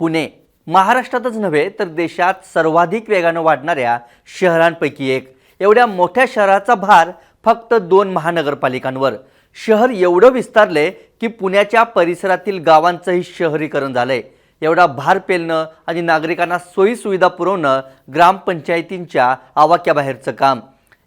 पुणे. महाराष्ट्रातच नव्हे तर देशात सर्वाधिक वेगानं वाढणाऱ्या शहरांपैकी एक. एवढ्या मोठ्या शहराचा भार फक्त दोन महानगरपालिकांवर. शहर एवढं विस्तारले की पुण्याच्या परिसरातील गावांचंही शहरीकरण झालंय. एवढा भार पेलणं आणि नागरिकांना सोयीसुविधा पुरवणं ग्रामपंचायतींच्या आवाक्याबाहेरचं काम.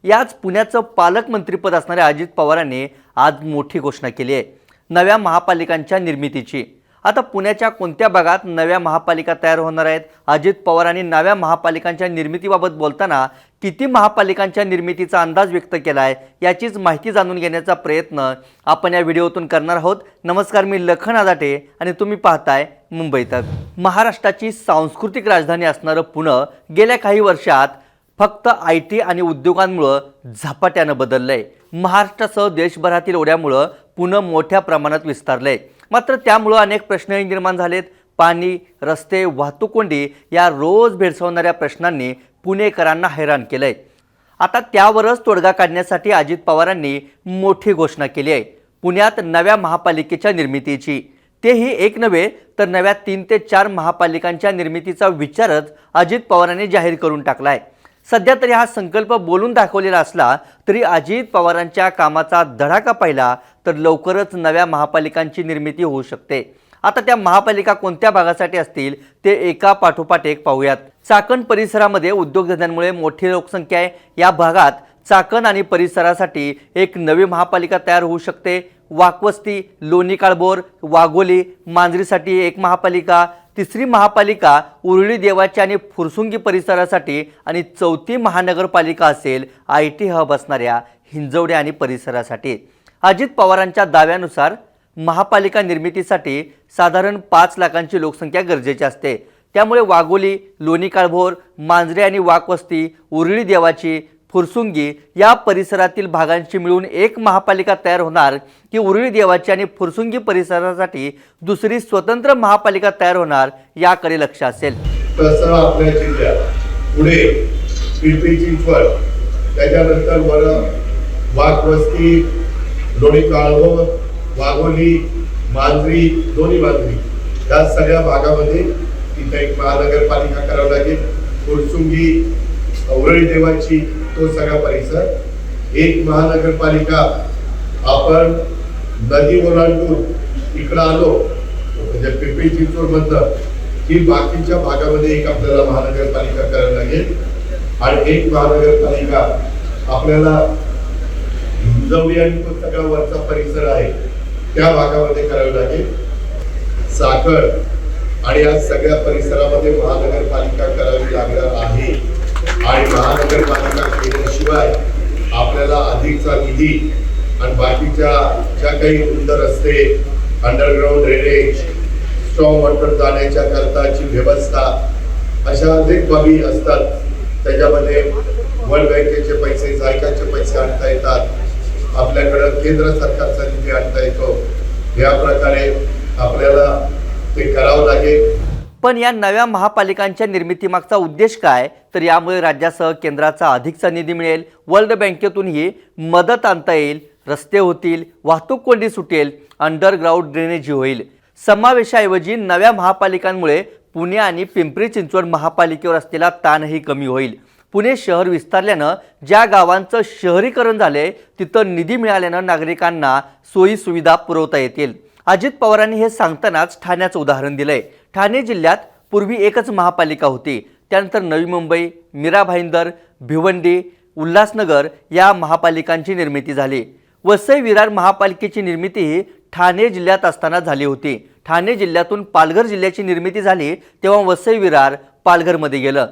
याच पुण्याचं पालकमंत्रीपद असणाऱ्या अजित पवारांनी आज मोठी घोषणा केली आहे नव्या महापालिकांच्या निर्मितीची. आता पुण्याच्या कोणत्या भागात नव्या महापालिका तयार होणार आहेत? अजित पवारांनी नव्या महापालिकांच्या निर्मितीबाबत बोलताना किती महापालिकांच्या निर्मितीचा अंदाज व्यक्त केला आहे याचीच माहिती जाणून घेण्याचा प्रयत्न आपण या व्हिडिओतून करणार आहोत. नमस्कार मी लखन आदाटे आणि तुम्ही पाहताय मुंबई तक. महाराष्ट्राची सांस्कृतिक राजधानी असणारं पुणं गेल्या काही वर्षात फक्त आय टी आणि उद्योगांमुळं झपाट्यानं बदललं आहे महाराष्ट्रासह देशभरातील ओढ्यामुळं पुणे मोठ्या प्रमाणात विस्तारलं आहे मात्र त्यामुळं अनेक प्रश्नही निर्माण झालेत. पाणी रस्ते वाहतूक कोंडी या रोज भेडसावणाऱ्या प्रश्नांनी पुणेकरांना हैराण केलं आहे आता त्यावरच तोडगा काढण्यासाठी अजित पवारांनी मोठी घोषणा केली आहे. पुण्यात नव्या महापालिकेच्या निर्मितीची. तेही एक नव्हे तर नव्या तीन ते चार महापालिकांच्या निर्मितीचा विचारच अजित पवारांनी जाहीर करून टाकलाय. सध्या तरी हा संकल्प बोलून दाखवलेला असला तरी अजित पवारांच्या कामाचा धडाका पाहिला तर लवकरच नव्या महापालिकांची निर्मिती होऊ शकते. आता त्या महापालिका कोणत्या भागासाठी असतील ते एका पाठोपाठ एक पाहूयात. चाकण परिसरामध्ये उद्योगधंद्यांमुळे मोठी लोकसंख्या आहे. या भागात चाकण आणि परिसरासाठी एक नवी महापालिका तयार होऊ शकते. वाकवस्ती लोणी काळभोर वाघोली मांजरीसाठी एक महापालिका तिसरी महापालिका उरळी देवाची आणि फुरसुंगी परिसरासाठी आणि चौथी महानगरपालिका असेल आय टी हब असणाऱ्या हिंजवड्या आणि परिसरासाठी. अजित पवारांच्या दाव्यानुसार महापालिका निर्मितीसाठी साधारण पाच लाखांची लोकसंख्या गरजेची असते. त्यामुळे वाघोली लोणी काळभोर मांजरे आणि वाकवस्ती उरळी देवाची फुरसुंगी या परिसरातील भागांशी मिळून एक महापालिका तयार होणार की उरळी देवाची आणि फुरसुंगी परिसरासाठी दुसरी स्वतंत्र महापालिका तयार होणार याकडे लक्ष असेल. आपल्या जिल्ह्यात. पुढे पिंपरी चिंचवड त्याच्यानंतर वर वाघवस्ती लोणी काळभोर वाघोली मांजरी दोन्ही मांजरी. या सगळ्या भागामध्ये तिथं एक महानगरपालिका करावं लागेल. फुरसुंगी उरळी देवाची तो सगळा परिसर. एक महानगरपालिका आपण नदी ओलांडून इकडं आलो म्हणजे पिंपरी चिंचवड की बाकीच्या भागामध्ये एक आपल्याला महानगरपालिका करावी लागेल. आणि एक महानगरपालिका आपल्याला हिंजवडी आणि तो सगळा वरचा परिसर आहे त्या भागामध्ये करावी लागेल. साखर आणि या सगळ्या परिसरामध्ये महानगरपालिका करावी लागणार आहे. आणि महानगरपालिका शिवाय आपल्याला अधिकचा निधी आणि बाकीच्या ज्या काही रुंद रस्ते अंडरग्राऊंड ड्रेनेज स्ट्रॉंग वॉटर जाण्याच्या करताची व्यवस्था अशा अनेक बाबी असतात. त्याच्यामध्ये वर्ल्ड बँकेचे पैसे जायकाचे पैसे आणता येतात. आपल्याकडं केंद्र सरकारचा निधी आणता येतो. या प्रकारे आपल्याला ते करावं लागेल. पण या नव्या महापालिकांच्या निर्मितीमागचा उद्देश काय? तर यामुळे राज्यासह केंद्राचा अधिकचा निधी मिळेल वर्ल्ड बँकेतूनही मदत आणता येईल रस्ते होतील वाहतूक कोंडी सुटेल अंडरग्राऊंड ड्रेनेज होईल. समावेशाऐवजी नव्या महापालिकांमुळे पुणे आणि पिंपरी चिंचवड महापालिकेवर असलेला ताणही कमी होईल. पुणे शहर विस्तारल्यानं ज्या गावांचं शहरीकरण झालंय तिथं निधी मिळाल्यानं नागरिकांना सोयी सुविधा पुरवता येतील. अजित पवारांनी हे सांगतानाच ठाण्याचं उदाहरण दिलंय. ठाणे जिल्ह्यात पूर्वी एकच महापालिका होती. त्यानंतर नवी मुंबई मीरा भाईंदर भिवंडी उल्हासनगर या महापालिकांची निर्मिती झाली. वसई विरार महापालिकेची निर्मितीही ठाणे जिल्ह्यात असताना झाली होती. ठाणे जिल्ह्यातून पालघर जिल्ह्याची निर्मिती झाली तेव्हा वसई विरार पालघरमध्ये गेलं.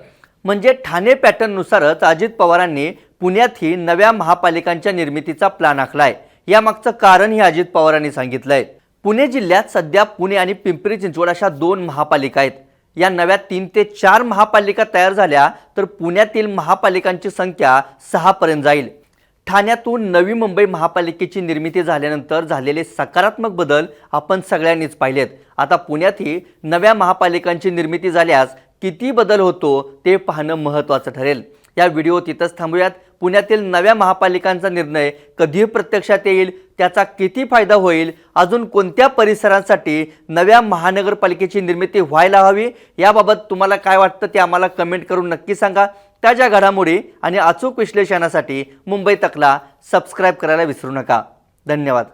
म्हणजे ठाणे पॅटर्ननुसारच अजित पवारांनी पुण्यातही नव्या महापालिकांच्या निर्मितीचा प्लॅन आखलाय. यामागचं कारणही अजित पवारांनी सांगितलंय. पुणे जिल्ह्यात सध्या पुणे आणि पिंपरी चिंचवड अशा दोन महापालिका आहेत. या नव्या तीन ते चार महापालिका तयार झाल्या तर पुण्यातील महापालिकांची संख्या सहापर्यंत जाईल. ठाण्यातून नवी मुंबई महापालिकेची निर्मिती झाल्यानंतर झालेले सकारात्मक बदल आपण सगळ्यांनीच पाहिलेत. आता पुण्यातही नव्या महापालिकांची निर्मिती झाल्यास किती बदल होतो ते पाहणं महत्त्वाचं ठरेल. या व्हिडिओ तिथंच थांबूयात. पुण्यातील नव्या महापालिकांचा निर्णय कधी प्रत्यक्षात येईल त्याचा किती फायदा होईल अजून कोणत्या परिसरांसाठी नव्या महानगरपालिकेची निर्मिती व्हायला हवी याबाबत तुम्हाला काय वाटतं ते आम्हाला कमेंट करून नक्की सांगा. ताज्या घडामोडी आणि अचूक विश्लेषणासाठी मुंबई तकला सबस्क्राईब करायला विसरू नका. धन्यवाद.